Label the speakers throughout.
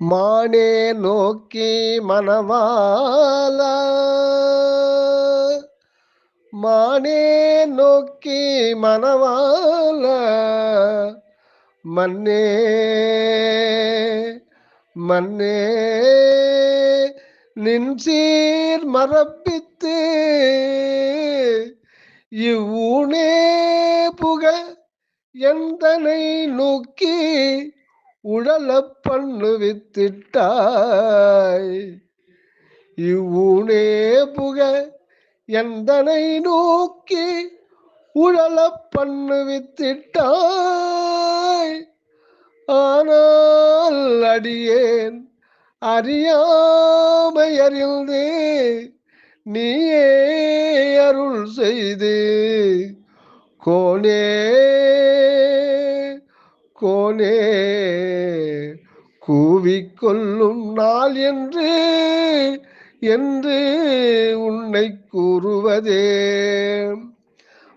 Speaker 1: மானே நோக்கி மனவால மானே நோக்கி மனவால மன்னே மன்னே நின்சீர் மரப்பித்து இவ்வூனே புக எந்தனை நோக்கி உழல பண்ணுவித்திட்டாய் இவ்வூனே புக எந்தனை நோக்கி உழல பண்ணுவித்திட்டாய் ஆனால் அடியேன் அறியாமை அறிந்தே நீயே அருள் செய்து. கோனே கோனே கொல்லும் நாள் என்று என்று உன்னை கூறுவதே.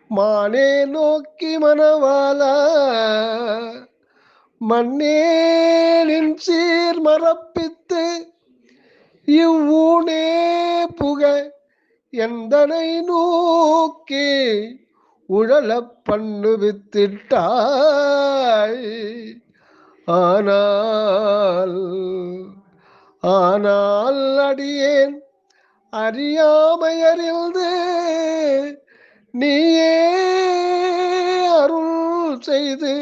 Speaker 1: மானே நோக்கி மனவாலா மண்ணேலின் சீர் மரப்பித்து இவ்வூனே புக எந்தனை நோக்கி உழல பண்ணுவித்திட்டாய். ஆனால் ஆனால் அடியேன் அறியாமையறிந்து நீயே அருள் செய்து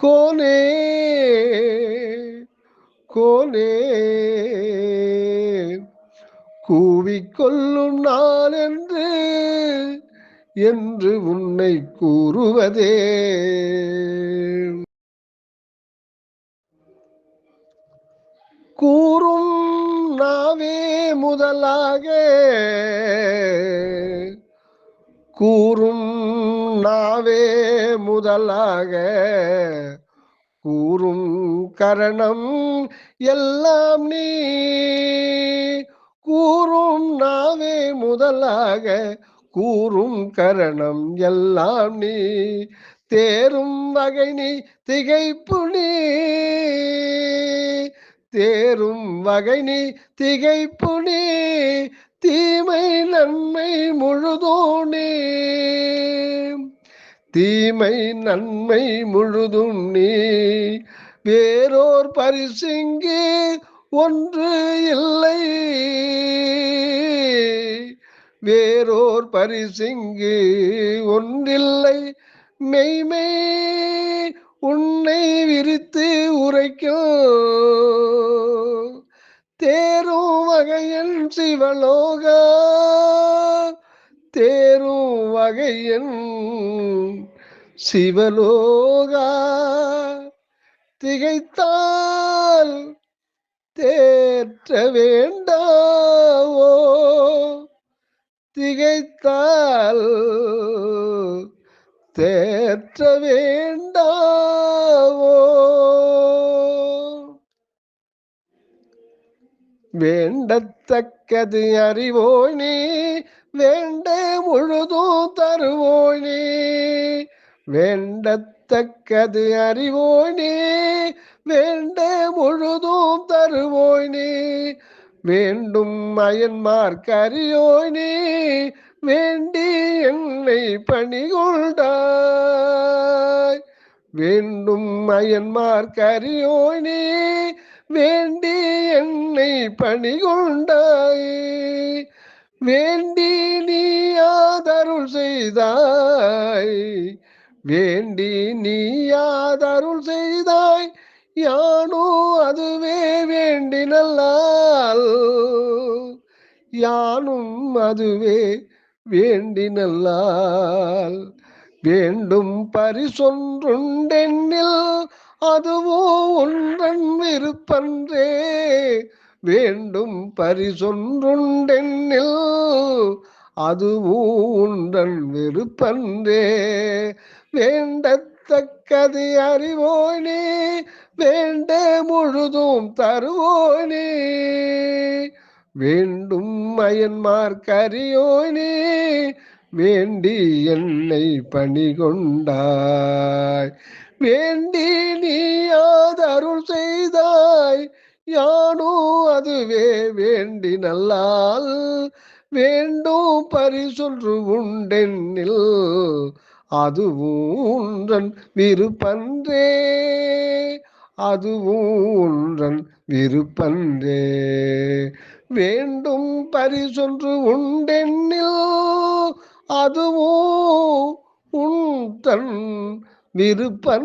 Speaker 1: கோனே கோனே. கூவிக்கொள்ளும் நான் என்று என்று உன்னை கூறுவதே. கூறும் நாவே முதலாக. கூறும் நாவே முதலாக. கூறும் கரணம் எல்லாம் நீ. கூறும் நாவே முதலாக. கூறும் கரணம் எல்லாம் நீ. தேரும் வகை நீ திகைப்பு நீ. தேரும் வகை நீ திகைப்பு நீ தீமை நன்மை முழுதோனே. தீமை நன்மை முழுதும் நீ வேறோர் பரிசிங்கு ஒன்று இல்லை. வேறோர் பரிசிங்கு ஒன்றில்லை. மெய்மே உன்னை விரித்து உரைக்கும் தேரும் வகையன் சிவலோக தேரும் வகையன் சிவலோகா. திகைத்தால் தேற்ற வேண்டாவோ? திகைத்தால் தேற்ற வேண்டாவோ? வேண்டத்தக்கது அறிவோய் நீ வேண்ட முழுதும் தருவோய் வேண்டத்தக்கது அறிவோய் நீ வேண்ட முழுதும் தருவோய் வேண்டும் அயன்மார்க்கறியோனே வேண்டி என்னை பணிகொண்டாய். வேண்டும் அயன்மார் கரியோனே வேண்டி என்னை பணிகொண்டாய். வேண்டி நீ ஆதருள் செய்தாய். வேண்டி நீ ஆதருள் செய்தாய். யானோ அதுவே வேண்டினல்லால் யானும் அதுவே வேண்டினல்லால் வேண்டும் பரிசொன்றுண்டெண்ணில் அதுவோ ஒன்றன் விருப்பன்றே. வேண்டும் பரிசொன்றுண்டெண்ணில் அதுவோ ஒன்றன் விருப்பன்றே. வேண்டத்தக்கது அறிவோனே வேண்ட முழுதும் தருவோனே. வேண்டும் அயன்மார்க்கரியோனே வேண்டி என்னை பணி கொண்டாய் வேண்டி நீ ஆதருள் செய்தாய் யானோ அதுவே வேண்டி நல்லால். வேண்டும் பரிசொன்று உண்டென்னில் அதுவும் விருப்பன்றே. அதுவும் விருப்பன்றே. வேண்டும் பரிசொன்று உண்டெண்ணில் அதுவோ உன் தன் விருப்பன்றே.